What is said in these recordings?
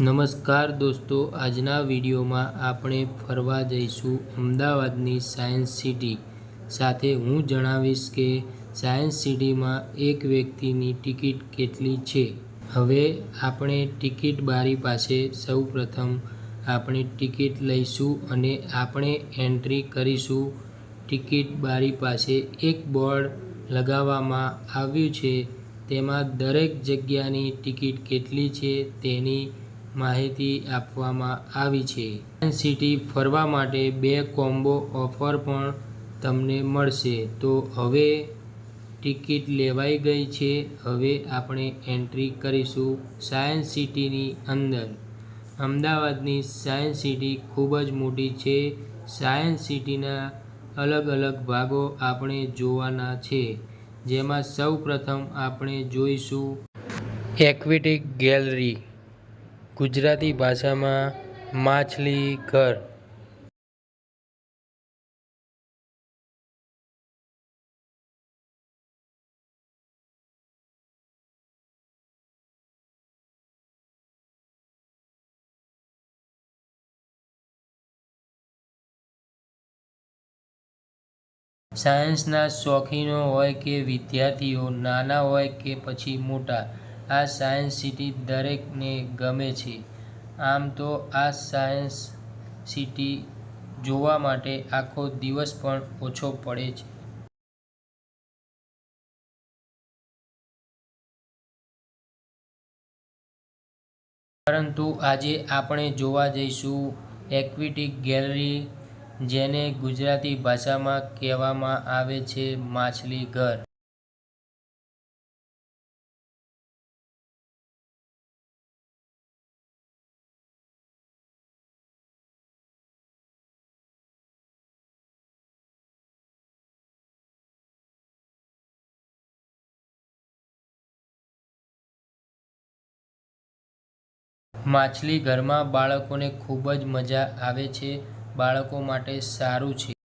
નમસ્કાર દોસ્તો, આજના વિડીયોમાં આપણે ફરવા જઈશું અમદાવાદની સાયન્સ સિટી. સાથે હું જણાવીશ કે સાયન્સ સિટીમાં એક વ્યક્તિની ટિકિટ કેટલી છે. હવે આપણે ટિકિટ બારી પાસે સૌ પ્રથમ આપણે ટિકિટ લઈશું અને આપણે એન્ટ્રી કરીશું. ટિકિટ બારી પાસે એક બોર્ડ લગાવવામાં આવ્યું છે. તેમાં દરેક જગ્યાની ટિકિટ કેટલી છે તેની માહિતી આપવામાં આવી છે. સાયન્સ સિટી ફરવા માટે બે કોમ્બો ઓફર પણ તમને મળશે. તો હવે ટિકિટ લેવાઈ ગઈ છે. હવે આપણે એન્ટ્રી કરીશું સાયન્સ સિટીની અંદર. અમદાવાદની સાયન્સ સિટી ખૂબ જ મોટી છે. સાયન્સ સિટીના અલગ અલગ ભાગો આપણે જોવાના છે. જેમાં સૌ પ્રથમ આપણે જોઈશું એક્વિટિક ગેલેરી ગુજરાતી ભાષામાં માછલી ઘર. સાયન્સના શોખીનો હોય કે વિદ્યાર્થીઓ નાના હોય કે પછી મોટા આ સાયન્સ સિટી દરેકને ગમે છે. આમ તો આ સાયન્સ સિટી જોવા માટે આખો દિવસ પણ ઓછો પડે છે. પરંતુ આજે આપણે જોવા જઈશું એક્વિટિક ગેલેરી જેને ગુજરાતી ભાષામાં કહેવામાં આવે છે માછલી ઘર માછલી ઘરમાં બાળકોને ખૂબ જ મજા આવે છે. બાળકો માટે સારું છે.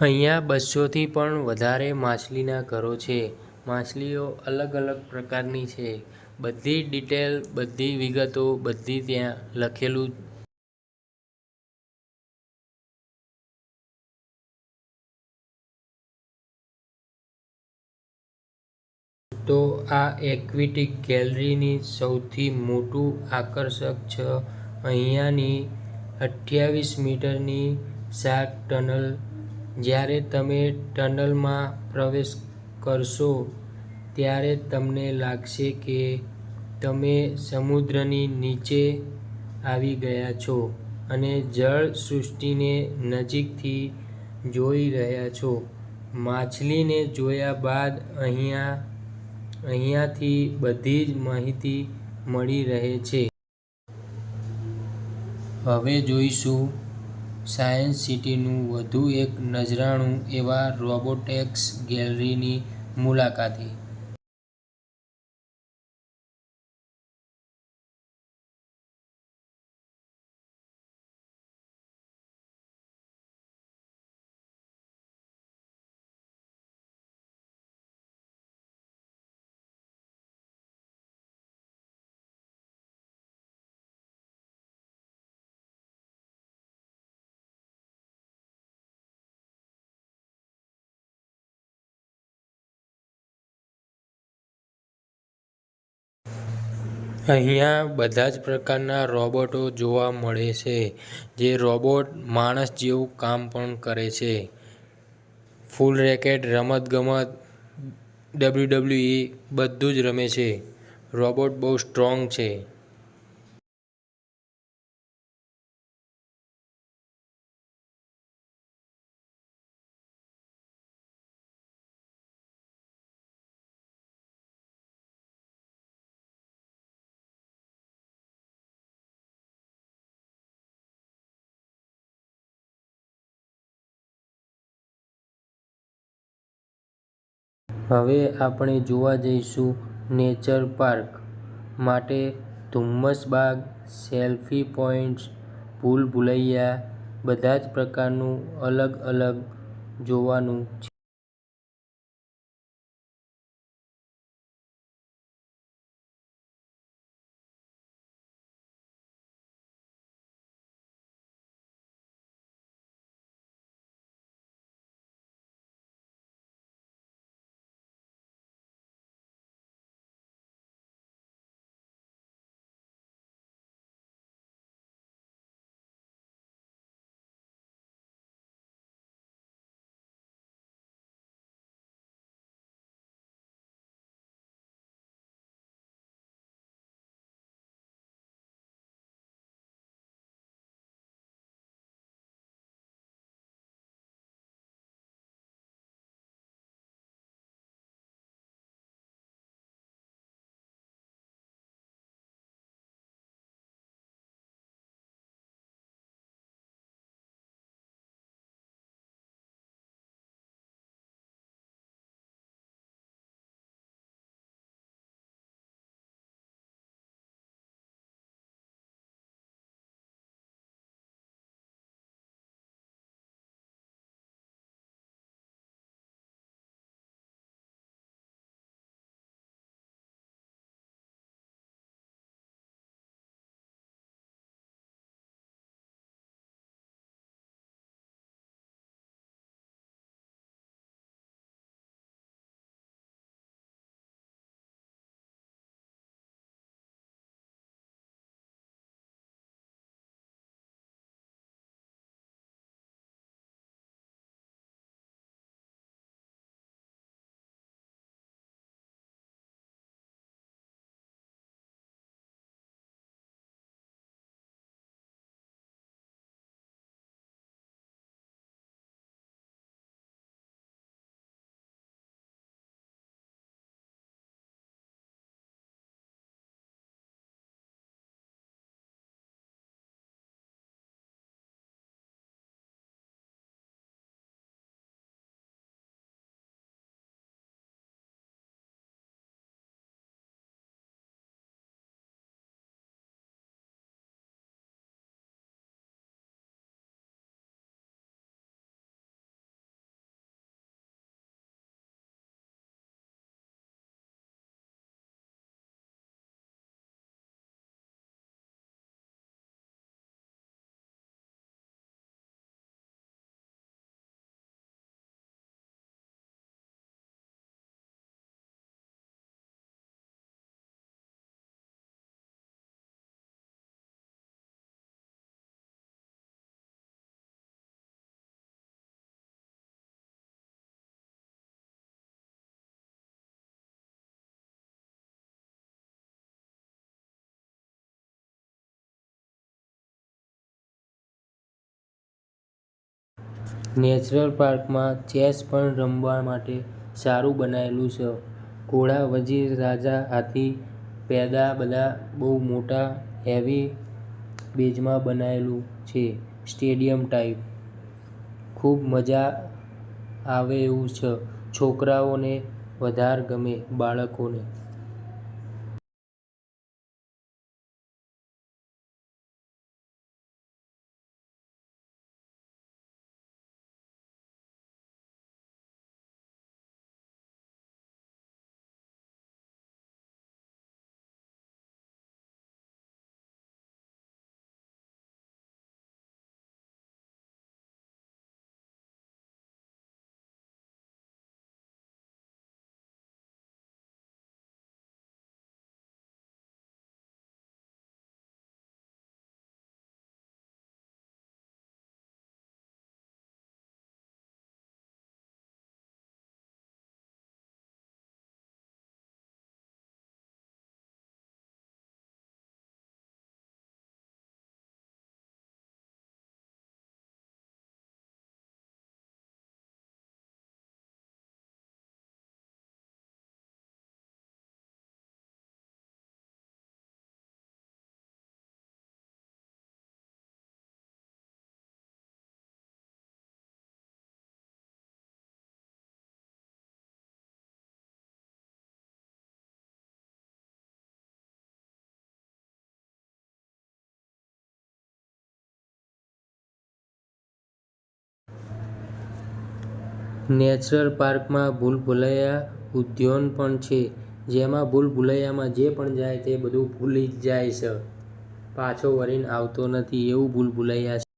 અહીંયા બસોથી પણ વધારે માછલીના ઘરો છે. માછલીઓ અલગ અલગ પ્રકારની છે. બધી ડિટેલ, બધી વિગતો, બધી ત્યાં લખેલું તો આ એક્વિટિક ગેલેરીની સૌથી મોટું આકર્ષક છે. અહીંયાની અઠ્યાવીસ મીટરની શાર્ક ટનલ જ્યારે તમે ટનલમાં પ્રવેશ કરશો, ત્યારે તમને લાગશે કે તમે સમુદ્રની નીચે આવી ગયા છો અને જળ સૃષ્ટિને નજીકથી જોઈ રહ્યા છો. માછલીને જોયા બાદ અહીંયા, અહીંયાથી બધી જ માહિતી મળી રહે છે. હવે જોઈશું સાયન્સ સિટીનું વધુ એક નજરાણું એવા રોબોટેક્સ ગેલેરીની મુલાકાતે અહીંયા બધા જ પ્રકારના રોબોટો જોવા મળે છે, જે રોબોટ માણસ જેવું કામ પણ કરે છે. ફૂલ રેકેટ, રમતગમત, ડબલ્યુ ડબલ્યુ ઈ બધું જ રમે છે. રોબોટ બહુ સ્ટ્રોંગ છે. હવે આપણે જોવા જઈશું નેચર પાર્ક માટે ધુમ્મસબાગ સેલ્ફી પોઈન્ટ્સ ભૂલભુલૈયા બધા જ પ્રકારનું અલગ અલગ જોવાનું છે. નેચરલ પાર્કમાં ચેસ પણ રમવા માટે સારું બનાવેલું છે. ઘોડા વજીર રાજા હાથી પેદા બધા બહુ મોટા હેવી બેઝમાં બનાવેલું છે. Stadium type. ખૂબ મજા આવે એવું છે. છોકરાઓને વધારે ગમે, બાળકોને. નેચરલ પાર્કમાં ભૂલભુલૈયા ઉદ્યાન પણ છે. જેમાં ભૂલભુલૈયામાં જે પણ જાય તે બધું ભૂલી જ જાય છે. પાછો વળીને આવતો નથી એવું ભૂલભુલૈયા છે.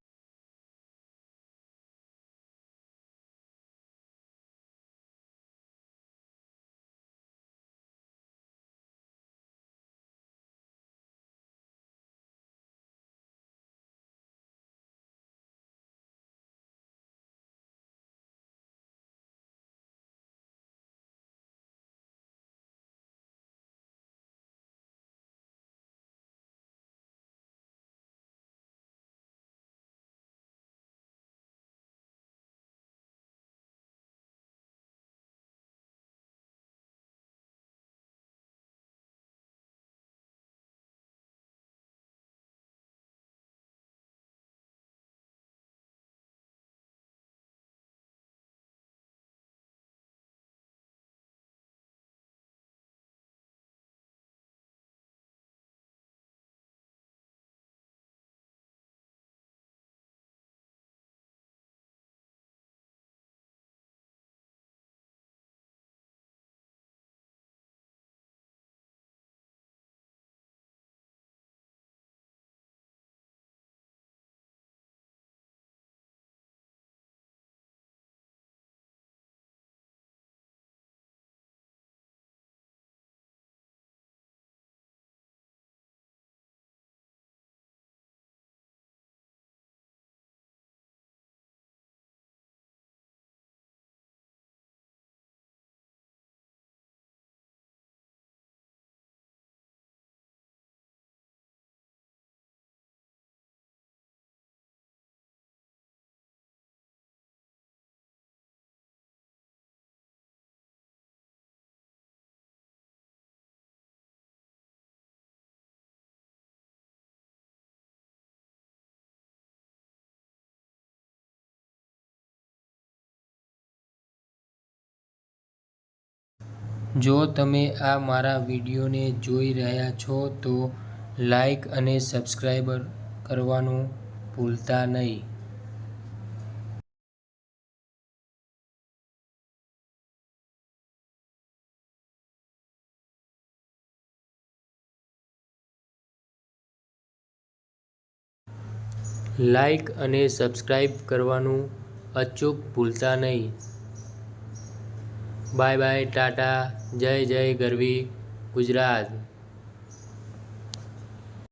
જો તમે આ મારા વિડીયોને જોઈ રહ્યા છો તો લાઈક અને સબસ્ક્રાઈબ કરવાનું ભૂલતા નહીં. લાઈક અને સબસ્ક્રાઈબ કરવાનું અચૂક ભૂલતા નહીં. બાય બાય ટાટા જય જય ગરવી ગુજરાત.